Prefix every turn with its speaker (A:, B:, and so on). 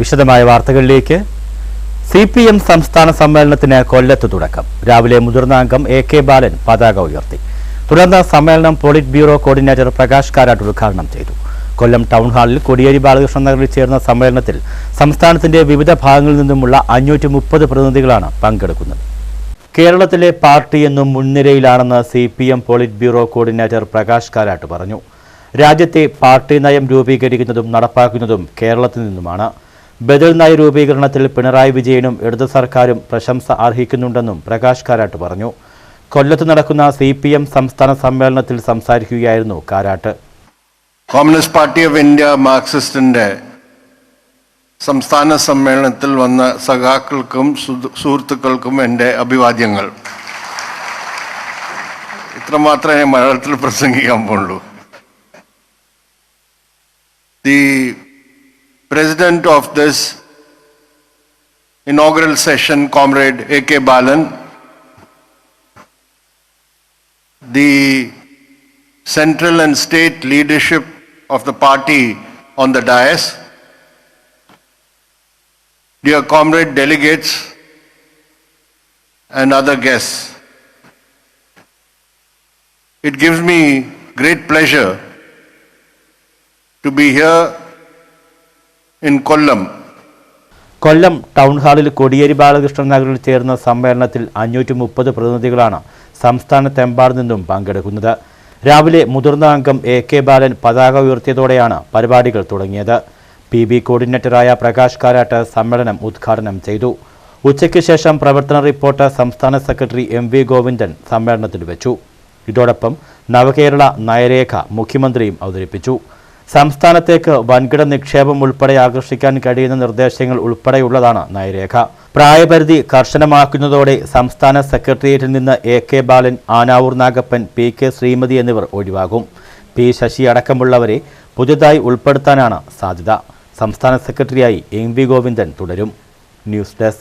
A: വിശദമായ വാർത്തകളിലേക്ക് C P M സംസ്ഥാന സമ്മേളനത്തിന് കൊല്ലത്ത് തുടക്കം. രാവിലെ മുതിർന്ന അംഗം എ കെ ബാലൻ പതാക ഉയർത്തി. തുടർന്ന് സമ്മേളനം polit bureau coordinator Prakash Karat ഉദ്ഘാടനം ചെയ്തു. കൊല്ലം ടൗൺ ഹാളിൽ കോടിയേരി ബാലകൃഷ്ണൻ നഗറിൽ ചേർന്ന സമ്മേളനത്തിൽ സംസ്ഥാനത്തിന്റെ വിവിധ ഭാഗങ്ങളിൽ നിന്നുമുള്ള അഞ്ഞൂറ്റി മുപ്പത് പ്രതിനിധികളാണ് പങ്കെടുക്കുന്നത്. കേരളത്തിലെ പാർട്ടി എന്നും മുൻനിരയിലാണെന്ന് C P M polit bureau coordinator Prakash Karat പറഞ്ഞു. രാജ്യത്തെ പാർട്ടി നയം രൂപീകരിക്കുന്നതും നടപ്പാക്കുന്നതും കേരളത്തിൽ നിന്നുമാണ്. ബദൽ നയ രൂപീകരണത്തിൽ പിണറായി വിജയനും ഇടതു സർക്കാരും പ്രശംസ അർഹിക്കുന്നുണ്ടെന്നും പ്രകാശ് കാരാട്ട് പറഞ്ഞു. കൊല്ലത്ത് നടക്കുന്ന സി പി എം സംസ്ഥാന സമ്മേളനത്തിൽ സംസാരിക്കുകയായിരുന്നു Karat.
B: Communist party of India മാർക്സിസ്റ്റിന്റെ സംസ്ഥാന സമ്മേളനത്തിൽ വന്ന സഖാക്കൾക്കും സുഹൃത്തുക്കൾക്കും എന്റെ അഭിവാദ്യങ്ങൾ. ഇത്രമാത്രമേ മലയാളത്തിൽ പ്രസംഗിക്കാൻ പോകുള്ളൂ the president of this inaugural session, Comrade A.K. Balan, the central and state leadership of the party on the dais, dear comrade delegates, and other guests. It gives me great pleasure to be here in Kollam
A: Kollam town ഹാളിൽ കൊടിയേരി ബാലകൃഷ്ണൻ നഗറിൽ ചേർന്ന സമ്മേളനത്തിൽ അഞ്ഞൂറ്റി മുപ്പത് പ്രതിനിധികളാണ് സംസ്ഥാനത്തെമ്പാട് നിന്നും പങ്കെടുക്കുന്നത്. രാവിലെ മുതിർന്ന അംഗം എ കെ ബാലൻ പതാക ഉയർത്തിയതോടെയാണ് പരിപാടികൾ തുടങ്ങിയത്. പി ബി കോർഡിനേറ്ററായ പ്രകാശ് കാരാട്ട് സമ്മേളനം ഉദ്ഘാടനം ചെയ്തു. ഉച്ചയ്ക്ക് ശേഷം പ്രവർത്തന റിപ്പോർട്ട് സംസ്ഥാന സെക്രട്ടറി എം വി ഗോവിന്ദൻ സമ്മേളനത്തിൽ വെച്ചു. ഇതോടൊപ്പം നവകേരള നയരേഖ മുഖ്യമന്ത്രിയും അവതരിപ്പിച്ചു. സംസ്ഥാനത്തേക്ക് വൻകിട നിക്ഷേപം ഉൾപ്പെടെ ആകർഷിക്കാൻ കഴിയുന്ന നിർദ്ദേശങ്ങൾ ഉൾപ്പെടെയുള്ളതാണ് നയരേഖ. പ്രായപരിധി കർശനമാക്കുന്നതോടെ സംസ്ഥാന സെക്രട്ടേറിയറ്റിൽ നിന്ന് A K Balan Anavoor Nagappan P K Sreemathi എന്നിവർ ഒഴിവാകും. പി ശശി അടക്കമുള്ളവരെ പുതുതായി ഉൾപ്പെടുത്താനാണ് സാധ്യത. സംസ്ഥാന സെക്രട്ടറിയായി എം വി ഗോവിന്ദൻ തുടരും. News desk.